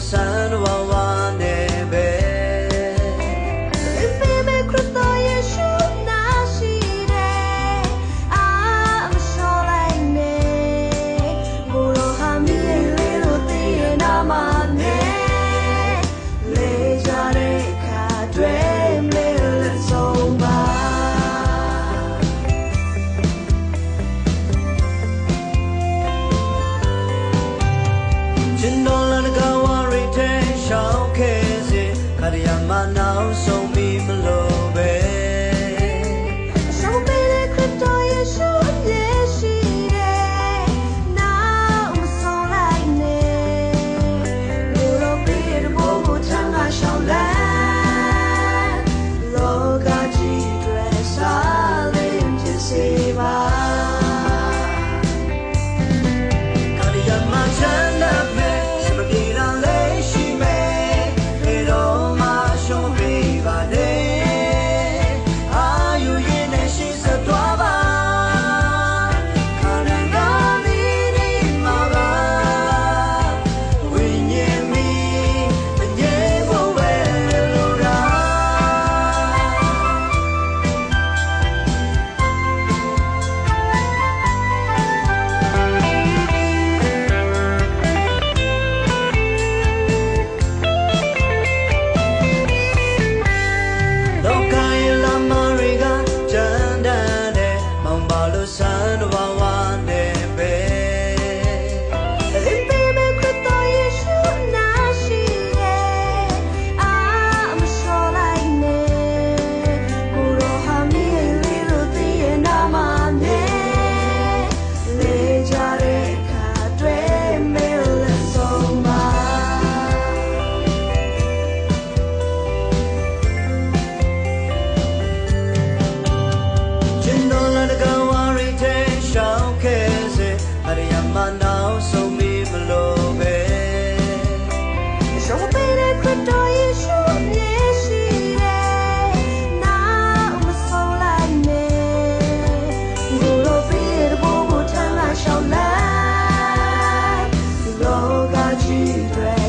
bersama. ခဲ့စေခရယမနောက်ဆုံးမီ Anwar. You.